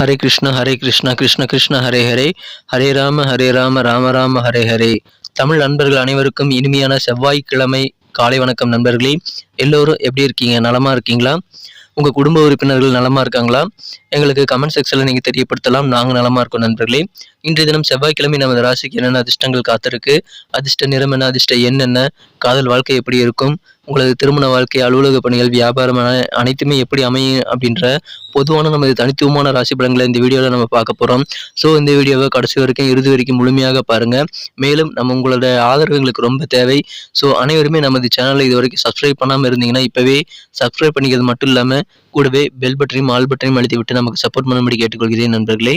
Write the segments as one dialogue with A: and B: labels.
A: ஹரே கிருஷ்ண ஹரே கிருஷ்ணா கிருஷ்ண கிருஷ்ண ஹரே ஹரே. ஹரே ராம ஹரே ராம ராம ராம ஹரே ஹரே. தமிழ் நண்பர்கள் அனைவருக்கும் இனிமையான செவ்வாய்க்கிழமை காலை வணக்கம் நண்பர்களே. எல்லோரும் எப்படி இருக்கீங்க? நலமா இருக்கீங்களா? உங்கள் குடும்ப உறுப்பினர்கள் நலமா இருக்காங்களா? எங்களுக்கு கமெண்ட் செக்ஷனில் நீங்கள் தெரியப்படுத்தலாம். நாங்கள் நலமா இருக்கோம் நண்பர்களே. இன்றைய தினம் செவ்வாய்க்கிழமை நமது ராசிக்கு என்னென்ன அதிர்ஷ்டங்கள் காத்திருக்கு? அதிர்ஷ்ட நிறம் என்ன? அதிர்ஷ்ட எண் என்ன? காதல் வாழ்க்கை எப்படி இருக்கும்? உங்களது திருமண வாழ்க்கை அலுவலக பணிகள் வியாபாரம் அனைத்துமே எப்படி அமையும் அப்படின்ற பொதுவான நமது தனித்துவமான ராசி பலன்களை இந்த வீடியோவில் நம்ம பார்க்க போகிறோம் ஸோ இந்த வீடியோவை கடைசி வரைக்கும் இறுதி வரைக்கும் முழுமையாக பாருங்கள் மேலும் நம்ம உங்களோட ஆதரவு எங்களுக்கு ரொம்ப தேவை. ஸோ அனைவருமே நமது சேனலை இது வரைக்கும் சப்ஸ்கிரைப் பண்ணாமல் இருந்தீங்கன்னா இப்போவே சப்ஸ்கிரைப் பண்ணிக்கிறது மட்டும் இல்லாமல் கூடவே பெல் பட்டனையும் ஆல் பட்டனையும் அழுத்தி விட்டு நமக்கு சப்போர்ட் பண்ணும்படி கேட்டுக்கொள்கிறேன் நண்பர்களே.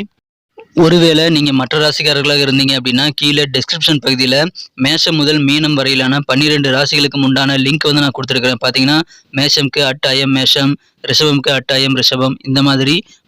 B: ஒருவேளை நீங்கள் மற்ற ராசிக்காரர்களாக இருந்தீங்க அப்படின்னா கீழே டெஸ்கிரிப்ஷன் பகுதியில் மேஷம் முதல் மீனம் வரையிலான பன்னிரெண்டு ராசிகளுக்கு உண்டான லிங்க் வந்து நான் கொடுத்துருக்கிறேன். பார்த்தீங்கன்னா மேஷம்க்கு அட்டாயம் மேஷம் ரிஷபம்க்கு அட்டாயம் ரிஷபம் இந்த மாதிரி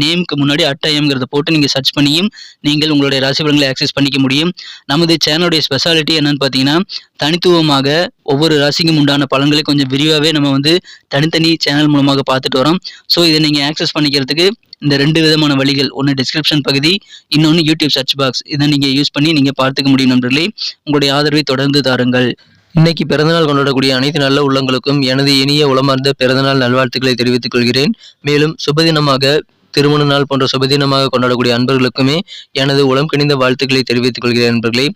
B: நேம்க்கு முன்னாடி அட் ஐஎம்ங்கிறத போட்டு நீங்கள் சர்ச் பண்ணியும் நீங்கள் உங்களுடைய ராசி பலன்களை ஆக்சஸ் பண்ணிக்க முடியும். நமது சேனலுடைய ஸ்பெஷாலிட்டி என்னன்னு பார்த்தீங்கன்னா தனித்துவமாக ஒவ்வொரு ராசிக்கும் உண்டான பலன்களை கொஞ்சம் விரிவாகவே நம்ம வந்து தனித்தனி சேனல் மூலமாக பார்த்துட்டு வரோம். ஸோ இதை நீங்கள் ஆக்சஸ் பண்ணிக்கிறதுக்கு இந்த ரெண்டு விதமான வழிகள் ஒன்று டிஸ்கிரிப்ஷன் பகுதி இன்னொன்று யூடியூப் சர்ச் பாக்ஸ் இதை நீங்கள் யூஸ் பண்ணி நீங்கள் பார்த்துக்க முடியும் நண்பர்களே. உங்களுடைய ஆதரவை தொடர்ந்து தாருங்கள்.
A: இன்னைக்கு பிறந்தநாள் கொண்டாடக்கூடிய அனைத்து நல்ல உள்ளங்களுக்கும் எனது இனிய உளமார்ந்த பிறந்தநாள் நல்வாழ்த்துக்களை தெரிவித்துக் கொள்கிறேன். மேலும் சுபதினமாக திருமண நாள் போன்ற சுபதினமாக கொண்டாடக்கூடிய அன்பர்களுக்குமே எனது உளம் கணிந்த வாழ்த்துக்களை தெரிவித்துக் கொள்கிறேன் நண்பர்களே.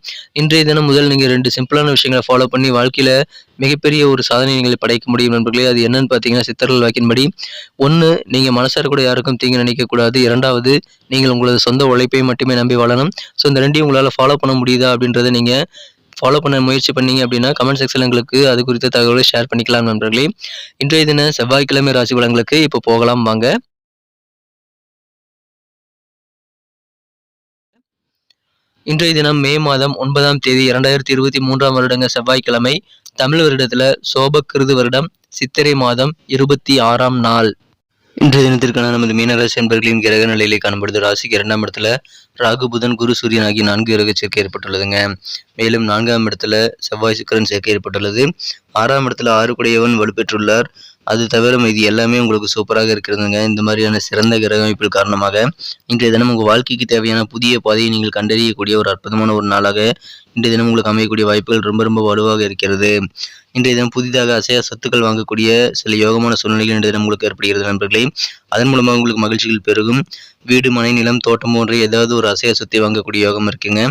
A: இன்றைய தினம் முதல் நீங்கள் ரெண்டு சிம்பிளான விஷயங்களை ஃபாலோ பண்ணி வாழ்க்கையில் மிகப்பெரிய ஒரு சாதனை நீங்கள் படைக்க முடியும் நண்பர்களே. அது என்னன்னு பார்த்தீங்கன்னா சித்தர்கள் வாக்கின்படி ஒன்று நீங்கள் மனசார கூட யாருக்கும் தீங்கு நினைக்கக்கூடாது இரண்டாவது நீங்கள் உங்களது சொந்த உழைப்பை மட்டுமே நம்பி வாழணும். ஸோ இந்த ரெண்டையும் உங்களால் ஃபாலோ பண்ண முடியுதா அப்படின்றத நீங்கள் ஃபாலோ பண்ண முயற்சி பண்ணீங்க அப்படின்னா கமெண்ட் செக்ஷன் எங்களுக்கு அது குறித்த தகவலை ஷேர் பண்ணிக்கலாம் நண்பர்களே. இன்றைய தின செவ்வாய்க்கிழமை ராசி பலங்களுக்கு இப்போ போகலாம் வாங்க. இன்றைய தினம் மே மாதம் ஒன்பதாம் தேதி இரண்டாயிரத்தி இருபத்தி மூன்றாம் வருடங்க செவ்வாய்க்கிழமை தமிழ் வருடத்துல சோபக்கிருது வருடம் சித்திரை மாதம் இருபத்தி ஆறாம் நாள். இன்றைய தினத்திற்கான நமது மீனராசி என்பர்களின் கிரக நிலையிலே காணப்படுது ராசிக்கு இரண்டாம் இடத்துல ராகு புதன் குரு சூரியன் ஆகிய நான்கு கிரக சேர்க்கை ஏற்பட்டுள்ளதுங்க. மேலும் நான்காம் இடத்துல செவ்வாய் சுக்கரன் சேர்க்கை ஏற்பட்டுள்ளது. ஆறாம் இடத்துல ஆறு குடையவன் வலுப்பெற்றுள்ளார். அது தவிர இது எல்லாமே உங்களுக்கு சூப்பராக இருக்கிறதுங்க. இந்த மாதிரியான சிறந்த கிரக அமைப்பில் காரணமாக இன்றைய தினம் உங்கள் வாழ்க்கைக்கு தேவையான புதிய பாதையை நீங்கள் கண்டறியக்கூடிய ஒரு அற்புதமான ஒரு நாளாக இன்றைய தினம் உங்களுக்கு அமையக்கூடிய வாய்ப்புகள் ரொம்ப ரொம்ப வலுவாக இருக்கிறது. இன்றைய தினம் புதிதாக அசையா சொத்துக்கள் வாங்கக்கூடிய சில யோகமான சூழ்நிலைகள் இன்றைய தினம் உங்களுக்கு ஏற்படுகிறது நண்பர்களே. அதன் மூலமாக உங்களுக்கு மகிழ்ச்சிகள் பெருகும். வீடு மனை நிலம் தோட்டம் போன்ற ஏதாவது ஒரு அசையா சொத்தை வாங்கக்கூடிய யோகம் இருக்குங்க.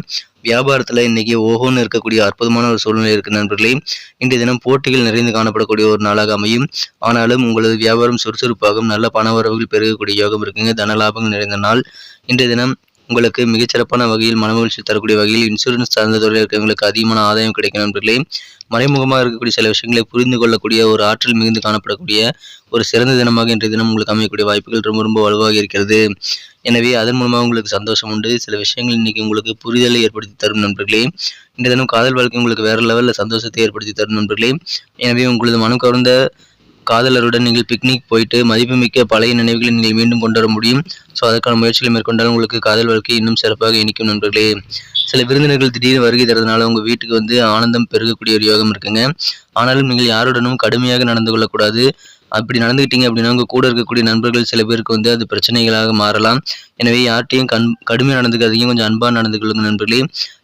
A: வியாபாரத்தில் இன்னைக்கு ஓஹோன்னு இருக்கக்கூடிய அற்புதமான ஒரு சூழ்நிலை இருக்குது நண்பர்களே. இன்றைய தினம் போட்டிகள் நிறைந்து காணப்படக்கூடிய ஒரு நாளாக அமையும். ஆனாலும் உங்களது வியாபாரம் சுறுசுறுப்பாகவும் நல்ல பண வரவுகள் பெருகக்கூடிய யோகம் இருக்குங்க. தன லாபங்கள் நிறைந்த நாள். இன்றைய தினம் உங்களுக்கு மிகச்சிறப்பான வகையில் மனமகிழ்ச்சி தரக்கூடிய வகையில் இன்சூரன்ஸ் சார்ந்த துறையில் இருக்கிறவங்களுக்கு அதிகமான ஆதாயம் கிடைக்கும் நண்பர்களே. மறைமுகமாக இருக்கக்கூடிய சில விஷயங்களை புரிந்து கொள்ளக்கூடிய ஒரு ஆற்றல் மிகுந்து காணப்படக்கூடிய ஒரு சிறந்த தினமாக இன்றைய தினம் உங்களுக்கு அமையக்கூடிய வாய்ப்புகள் ரொம்ப ரொம்ப வலுவாக இருக்கிறது. எனவே அதன் மூலமாக உங்களுக்கு சந்தோஷம் உண்டு. சில விஷயங்கள் இன்னைக்கு உங்களுக்கு புரிதலை ஏற்படுத்தி தரும் நண்பர்களே. இன்றைய தினம் காதல் வாழ்க்கை உங்களுக்கு வேற லெவலில் சந்தோஷத்தை ஏற்படுத்தி தரும் நண்பர்களே. எனவே உங்களது மனம் கவர்ந்த காதலருடன் நீங்கள் பிக்னிக் போயிட்டு மதிப்புமிக்க பழைய நினைவுகளை நீங்கள் மீண்டும் கொண்டு வர முடியும். ஸோ அதற்கான முயற்சிகளை மேற்கொண்டால் உங்களுக்கு காதல் வாழ்க்கை இன்னும் சிறப்பாக இனிக்கும் நண்பர்களே. சில விருந்தினர்கள் திடீர்னு வருகை தரதுனால உங்கள் வீட்டுக்கு வந்து ஆனந்தம் பெருகக்கூடிய ஒரு யோகம் இருக்குங்க. ஆனாலும் நீங்கள் யாருடனும் கடுமையாக நடந்து கொள்ளக்கூடாது. அப்படி நடந்துக்கிட்டீங்க அப்படின்னா உங்கள் கூட இருக்கக்கூடிய நண்பர்கள் சில பேருக்கு வந்து அது பிரச்சனைகளாக மாறலாம். எனவே யார்ட்டையும் கண் கடுமையாக நடந்துக்காதீங்க. கொஞ்சம் அன்பாக நடந்து கொள்ளுங்க நண்பர்களே.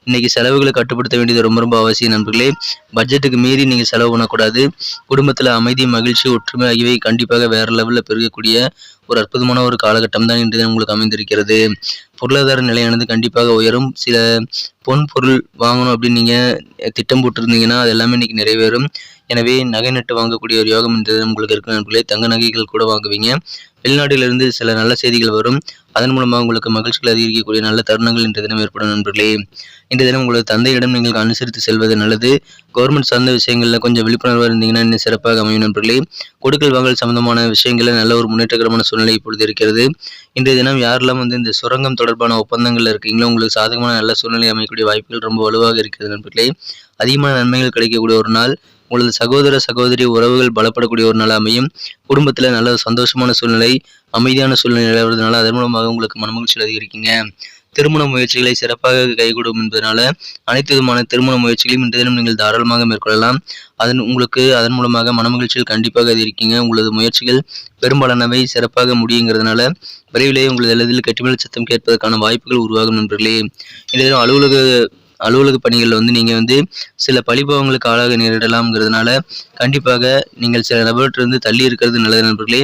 A: இன்றைக்கி செலவுகளை கட்டுப்படுத்த வேண்டியது ரொம்ப ரொம்ப அவசியம் நண்பர்களே. பட்ஜெட்டுக்கு மீறி நீங்கள் செலவு பண்ணக்கூடாது. குடும்பத்தில் அமைதி மகிழ்ச்சி ஒற்றுமை ஆகியவை கண்டிப்பாக வேற லெவலில் பெருகக்கூடிய ஒரு அற்புதமான ஒரு காலகட்டம் தான் இன்று உங்களுக்கு அமைந்திருக்கிறது. பொருளாதார நிலையானது கண்டிப்பாக உயரும். சில பொன் பொருள் வாங்கணும் அப்படின்னு நீங்கள் திட்டம் போட்டிருந்தீங்கன்னா அது எல்லாமே இன்னைக்கு நிறைவேறும். எனவே நகை நட்டு வாங்கக்கூடிய ஒரு யோகம் என்றது உங்களுக்கு இருக்கும் நண்பர்களே. தங்க நகைகள் கூட வாங்குவீங்க. வெளிநாட்டிலிருந்து சில நல்ல செய்திகள் வரும். அதன் மூலமாக உங்களுக்கு மகிழ்ச்சிகள் அதிகரிக்கக்கூடிய நல்ல தருணங்கள் இன்றைய தினம் ஏற்படும் நண்பர்களே. இன்றைய தினம் உங்களது தந்தையிடம் நீங்கள் அனுசரித்து செல்வது நல்லது. கவர்மெண்ட் சார்ந்த விஷயங்களில் கொஞ்சம் விழிப்புணர்வாக இருந்தீங்கன்னா இன்னும் சிறப்பாக அமையும் நண்பர்களே. கொடுக்கல் வாங்கல் சம்பந்தமான விஷயங்களில் நல்ல ஒரு முன்னேற்றகரமான சூழ்நிலை இப்பொழுது இருக்கிறது. இன்றைய தினம் யாரெல்லாம் வந்து இந்த சுரங்கம் தொடர்பான ஒப்பந்தங்கள் இருக்கீங்களோ உங்களுக்கு சாதகமான நல்ல சூழ்நிலை அமைக்க கிடைக்கக்கூடிய வாய்ப்புகள் ரொம்ப வலுவாக இருக்கிறது நண்பர்களே. அதிகமான நன்மைகள் கிடைக்கக்கூடிய ஒரு நாள் உங்களது சகோதர சகோதரி உறவுகள் பலப்படக்கூடிய ஒரு நாள் அமையும். குடும்பத்தில் நல்ல சந்தோஷமான சூழ்நிலை அமைதியான சூழ்நிலை நிலவுறதுனால அதன் மூலமாக உங்களுக்கு மனமகிழ்ச்சி அதிகரிக்குங்க. திருமண முயற்சிகளை சிறப்பாக கைகூடும் என்பதனால அனைத்து விதமான திருமண முயற்சிகளையும் இன்றைய தினம் நீங்கள் தாராளமாக மேற்கொள்ளலாம். அதன் உங்களுக்கு அதன் மூலமாக மனமகிழ்ச்சியில் கண்டிப்பாக இருக்கீங்க உங்களது முயற்சிகள் பெரும்பாலானவை சிறப்பாக முடியுங்கிறதுனால விரைவிலேயே உங்களது எளிதில் கெட்டுமேல் சத்தம் கேட்பதற்கான வாய்ப்புகள் உருவாகும் நண்பர்களே. இன்றைய அலுவலக அலுவலக பணிகளில் வந்து நீங்கள் வந்து சில பழிபாவங்களுக்கு ஆளாக நேரிடலாம்ங்கிறதுனால கண்டிப்பாக நீங்கள் சில நபர்கிட்ட தள்ளி இருக்கிறது நல்லது நண்பர்களே.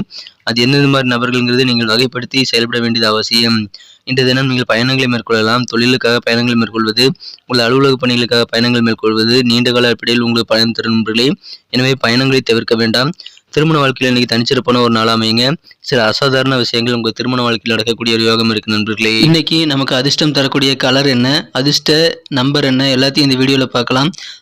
A: அது எந்தெந்த மாதிரி நபர்கள்ங்கிறது நீங்கள் வகைப்படுத்தி செயல்பட வேண்டியது அவசியம். இன்றைய தினம் நீங்கள் பயணங்களை மேற்கொள்ளலாம். தொழிலுக்காக பயணங்களை மேற்கொள்வது உங்கள் அலுவலக பணிகளுக்காக பயணங்கள் மேற்கொள்வது நீண்ட கால அடிப்படையில் உங்களுக்கு பயணம் தரும் நண்பர்களே எனவே பயணங்களை தவிர்க்க வேண்டாம். திருமண வாழ்க்கையில் இன்னைக்கு தனிச்சிறப்பான ஒரு நாள் அமையுங்க. சில அசாதாரண விஷயங்கள் உங்கள் திருமண வாழ்க்கையில் நடக்கக்கூடிய ஒரு யோகம் இருக்கு நண்பர்களே.
B: இன்னைக்கு நமக்கு அதிர்ஷ்டம் தரக்கூடிய கலர் என்ன அதிர்ஷ்ட நம்பர் என்ன எல்லாத்தையும் இந்த வீடியோவில் பார்க்கலாம்.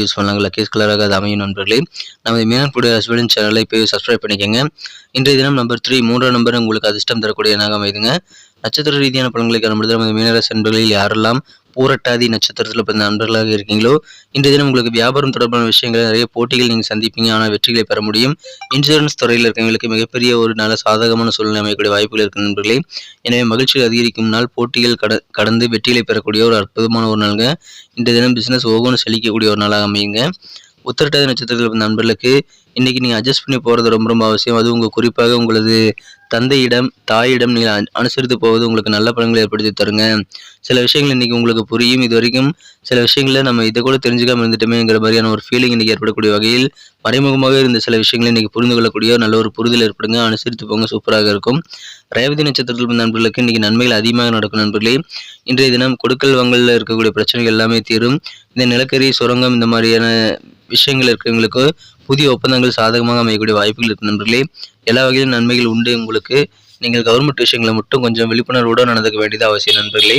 A: யூஸ் பண்ணலாங்க லக்கேஸ் கலராக அது அமையும் நண்பர்களே. நமது மீனான்புடைய ஹஸ்பண்ட் சேனலை போய் சப்ஸ்கிரைப் பண்ணிக்கோங்க. இன்றைய தினம் நம்பர் த்ரீ மூன்றாம் நம்பர் உங்களுக்கு அதிர்ஷ்டம் தரக்கூடிய எண்ணாக அமைதுங்க. நட்சத்திர ரீதியான பலன்களை காணும்பொழுது நமது மீனராசி நண்பர்களில் யாரெல்லாம் பூரட்டாதி நட்சத்திரத்தில் பிறந்த நண்பர்களாக இருக்கீங்களோ இன்றைய தினம் உங்களுக்கு வியாபாரம் தொடர்பான விஷயங்கள் நிறைய போட்டிகள் நீங்கள் சந்திப்பீங்க. ஆனால் வெற்றிகளை பெற முடியும். இன்சூரன்ஸ் துறையில் இருக்கவங்களுக்கு மிகப்பெரிய ஒரு நல்ல சாதகமான சூழ்நிலை அமையக்கூடிய வாய்ப்புகள் இருக்கும் நண்பர்களே. எனவே மகிழ்ச்சிகள் அதிகரிக்கும் நாள். போட்டிகள் கட கடந்து வெற்றிகளை பெறக்கூடிய ஒரு அற்புதமான ஒரு நாளுங்க. இன்றைய தினம் பிசினஸ் ஒவ்வொன்றும் செழிக்கக்கூடிய ஒரு நாளாக அமையுங்க. உத்திரட்டாதி நட்சத்திரத்தில் பிறந்த நண்பர்களுக்கு இன்றைக்கி நீங்கள் அட்ஜஸ்ட் பண்ணி போகிறது ரொம்ப ரொம்ப அவசியம். அது உங்கள் குறிப்பாக உங்களது தந்தையிடம் தாயிடம் நீங்கள் அனுசரித்து போவது உங்களுக்கு நல்ல பலன்களை ஏற்படுத்தி தருங்க. சில விஷயங்கள் இன்னைக்கு உங்களுக்கு புரியும். இது வரைக்கும் சில விஷயங்களை நம்ம இதை கூட தெரிஞ்சுக்காம இருந்துட்டோமேங்கிற மாதிரியான ஒரு ஃபீலிங் இன்றைக்கி ஏற்படக்கூடிய வகையில் மறைமுகமாக இருந்த சில விஷயங்களை இன்றைக்கி புரிந்து கொள்ளக்கூடிய நல்ல ஒரு புரிதல் ஏற்படுங்க. அனுசரித்து போங்க. சூப்பராக இருக்கும். ரேவதி நட்சத்திரத்தில் இருந்த நண்பர்களுக்கு இன்றைக்கி நன்மைகள் அதிகமாக நடக்கும் நண்பர்களே. இன்றைய தினம் கொடுக்கல் வங்கலில் இருக்கக்கூடிய பிரச்சனைகள் எல்லாமே தீரும். இந்த நிலக்கரி சுரங்கம் இந்த மாதிரியான விஷயங்கள் இருக்கிறவங்களுக்கு புதிய ஒப்பந்தங்கள் சாதகமாக அமையக்கூடிய வாய்ப்புகள் இருக்கு நண்பர்களே. எல்லா வகையிலும் நன்மைகள் உண்டு. உங்களுக்கு நீங்கள் கவர்மெண்ட் விஷயங்களை மட்டும் கொஞ்சம் விழிப்புணர்வோடு நடந்துக்க வேண்டியது அவசியம் நண்பர்களே.